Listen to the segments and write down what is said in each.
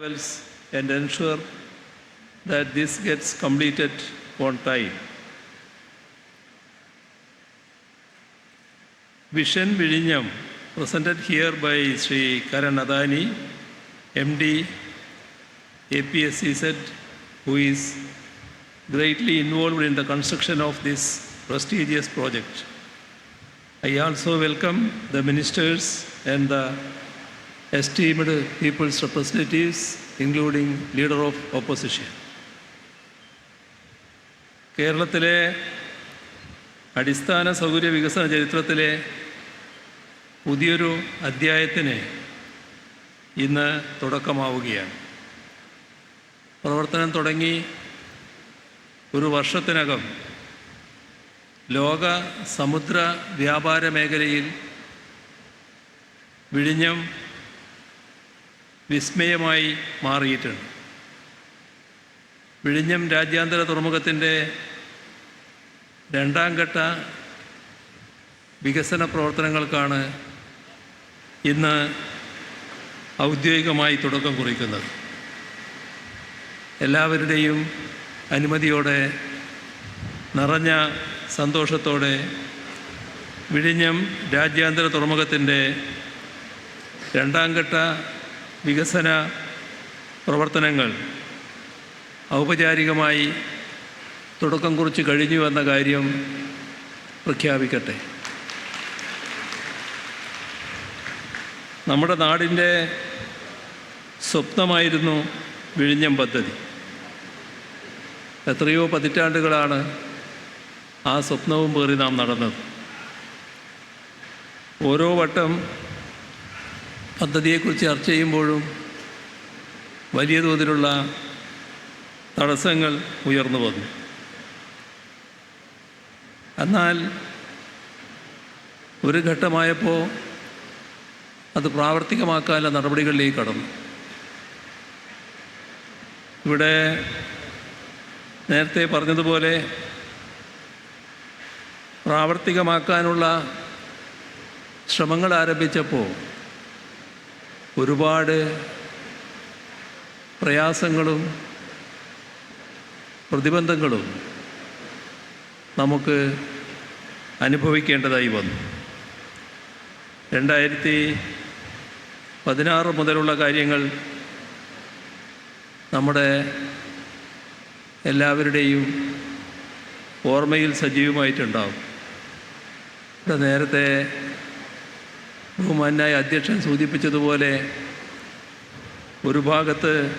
and ensure that this gets completed on time. Vision Vilinyam, presented here by Sri Karan Adani, MD, APSCZ, who is greatly involved in the construction of this prestigious project. I also welcome the ministers and the esteemed people's representatives, including leader of opposition. കേരളത്തിലെ അടിസ്ഥാന സൗകര്യ വികസന ചരിത്രത്തിലെ പുതിയൊരു അധ്യായത്തിന് ഇന്ന് തുടക്കമാവുകയാണ് പ്രവർത്തനം തുടങ്ങി ഒരു വർഷത്തിനകം ലോക സമുദ്ര വ്യാപാര മേഖലയിൽ വിഴിഞ്ഞം വിസ്മയമായി മാറിയിട്ടുണ്ട്. വിഴിഞ്ഞം രാജ്യാന്തര തുറമുഖത്തിന്റെ രണ്ടാം ഘട്ട വികസന പ്രവർത്തനങ്ങൾക്കാണ് ഇന്ന് ഔദ്യോഗികമായി തുടക്കം കുറിക്കുന്നത്. എല്ലാവരുടെയും അനുമതിയോടെ നിറഞ്ഞ സന്തോഷത്തോടെ വിഴിഞ്ഞം രാജ്യാന്തര തുറമുഖത്തിന്റെ രണ്ടാം ഘട്ട വികസന പ്രവർത്തനങ്ങൾ ഔപചാരികമായി തുടക്കം കുറിച്ച് കഴിഞ്ഞു എന്ന കാര്യം പ്രഖ്യാപിക്കട്ടെ. നമ്മുടെ നാടിന്റെ സ്വപ്നമായിരുന്നു വിഴിഞ്ഞം പദ്ധതി. എത്രയോ പതിറ്റാണ്ടുകളാണ് ആ സ്വപ്നവും പേറി നാം നടന്നത്. ഓരോ വട്ടം പദ്ധതിയെക്കുറിച്ച് ചർച്ച ചെയ്യുമ്പോഴും വലിയ തോതിലുള്ള തടസ്സങ്ങൾ ഉയർന്നു വന്നു. എന്നാൽ ഒരു ഘട്ടമായപ്പോൾ അത് പ്രാവർത്തികമാക്കാനുള്ള നടപടികളിലേക്ക് കടന്നു. ഇവിടെ നേരത്തെ പറഞ്ഞതുപോലെ പ്രാവർത്തികമാക്കാനുള്ള ശ്രമങ്ങൾ ആരംഭിച്ചപ്പോൾ ഒരുപാട് പ്രയാസങ്ങളും പ്രതിബന്ധങ്ങളും നമുക്ക് അനുഭവിക്കേണ്ടതായി വന്നു. രണ്ടായിരത്തി പതിനാറ് മുതലുള്ള കാര്യങ്ങൾ നമ്മുടെ എല്ലാവരുടെയും ഓർമ്മയിൽ സജീവമായിട്ടുണ്ടാവും ഇവിടെ നേരത്തെ ബഹുമാനായ അധ്യക്ഷൻ സൂചിപ്പിച്ചതുപോലെ ഒരു ഭാഗത്ത്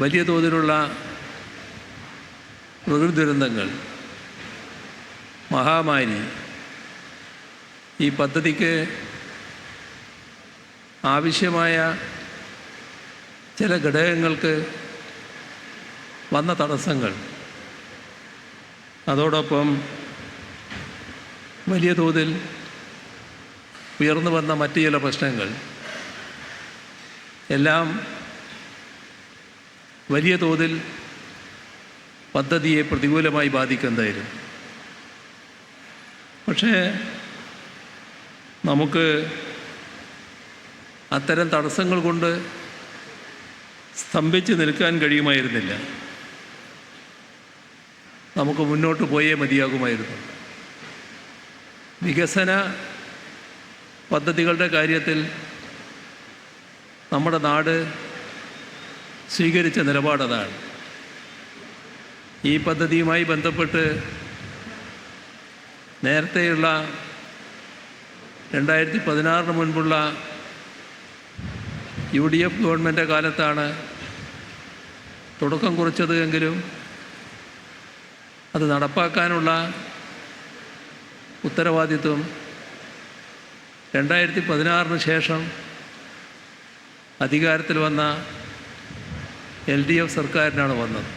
വലിയ തോതിലുള്ള പ്രകൃതി ദുരന്തങ്ങൾ മഹാമാരി ഈ പദ്ധതിക്ക് ആവശ്യമായ ചില ഘടകങ്ങൾക്ക് വന്ന തടസ്സങ്ങൾ. അതോടൊപ്പം വലിയ തോതിൽ ഉയർന്നു വന്ന മറ്റ് ചില പ്രശ്നങ്ങൾ. എല്ലാം വലിയ തോതിൽ പദ്ധതിയെ പ്രതികൂലമായി ബാധിക്കുന്നതായിരുന്നു. പക്ഷേ നമുക്ക് അത്തരം തടസ്സങ്ങൾ കൊണ്ട് സ്തംഭിച്ച് നിൽക്കാൻ കഴിയുമായിരുന്നില്ല. നമുക്ക് മുന്നോട്ട് പോയേ മതിയാകുമായിരുന്നു. വികസന പദ്ധതികളുടെ കാര്യത്തിൽ നമ്മുടെ നാട് സ്വീകരിച്ച നിലപാടതാണ് ഈ പദ്ധതിയുമായി ബന്ധപ്പെട്ട് നേരത്തെയുള്ള രണ്ടായിരത്തി പതിനാറിന് മുൻപുള്ള യു ഡി എഫ് ഗവൺമെന്റ് കാലത്താണ് തുടക്കം കുറിച്ചത് എങ്കിലും അത് നടപ്പാക്കാനുള്ള ഉത്തരവാദിത്വം രണ്ടായിരത്തി പതിനാറിന് ശേഷം അധികാരത്തിൽ വന്ന എൽ ഡി എഫ് സർക്കാരിനാണ് വന്നത്.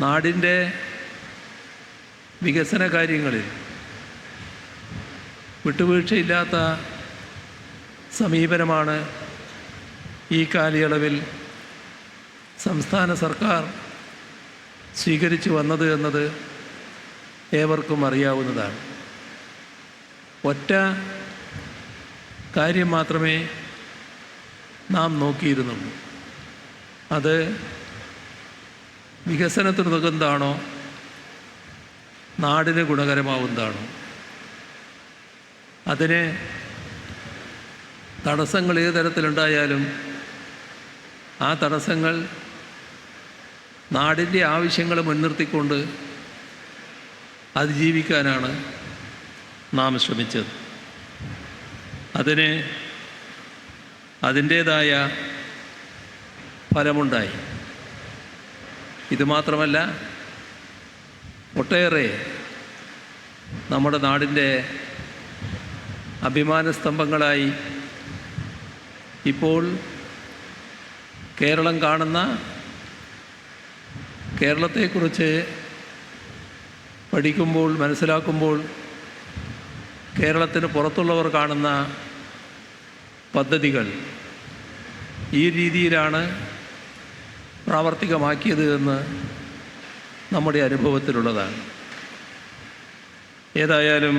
നാടിന്റെ വികസന കാര്യങ്ങളിൽ വിട്ടുവീഴ്ചയില്ലാത്ത സമീപനമാണ് ഈ കാലയളവിൽ സംസ്ഥാന സർക്കാർ സ്വീകരിച്ചു വന്നത് എന്നത് ഏവർക്കും അറിയാവുന്നതാണ്. ഒറ്റ കാര്യം മാത്രമേ നാം നോക്കിയിരുന്നുള്ളൂ. അത് വികസനത്തിന് ഉതകുന്നതാണോ നാടിന് ഗുണകരമാവുന്നതാണോ? അതിന് തടസ്സങ്ങൾ ഏത് തരത്തിലുണ്ടായാലും ആ തടസ്സങ്ങൾ നാടിന്റെ ആവശ്യങ്ങൾ മുൻനിർത്തിക്കൊണ്ട് അതിജീവിക്കാനാണ് നാം ശ്രമിച്ചത്. അതിന് അതിന്റേതായ ഫലമുണ്ടായി. ഇതുമാത്രമല്ല ഒട്ടേറെ നമ്മുടെ നാടിന്റെ അഭിമാന സ്തംഭങ്ങളായി ഇപ്പോൾ കേരളം കാണുന്ന കേരളത്തെക്കുറിച്ച് പഠിക്കുമ്പോൾ മനസ്സിലാക്കുമ്പോൾ കേരളത്തിന് പുറത്തുള്ളവർ കാണുന്ന പദ്ധതികൾ ഈ രീതിയിലാണ് പ്രാവർത്തികമാക്കിയത് എന്ന് നമ്മുടെ അനുഭവത്തിലുള്ളതാണ്. ഏതായാലും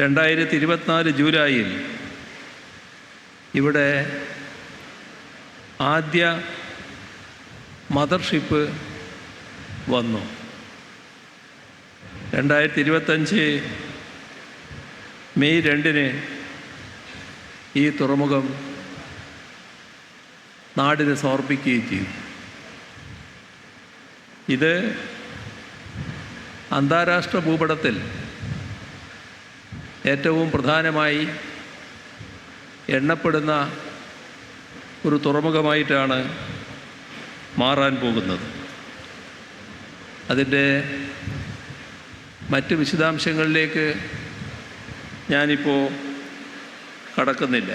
രണ്ടായിരത്തി ഇരുപത്തിനാല് ജൂലൈയിൽ ഇവിടെ ആദ്യ മദർഷിപ്പ് വന്നു. രണ്ടായിരത്തി ഇരുപത്തഞ്ച് മെയ് രണ്ടിന് ഈ തുറമുഖം നാടിന് സമർപ്പിക്കുകയും ചെയ്തു. ഇത് അന്താരാഷ്ട്ര ഭൂപടത്തിൽ ഏറ്റവും പ്രധാനമായി എണ്ണപ്പെടുന്ന ഒരു തുറമുഖമായിട്ടാണ് മാറാൻ പോകുന്നത്. അതിന്റെ മറ്റ് വിശദാംശങ്ങളിലേക്ക് ഞാനിപ്പോൾ കടക്കുന്നില്ല.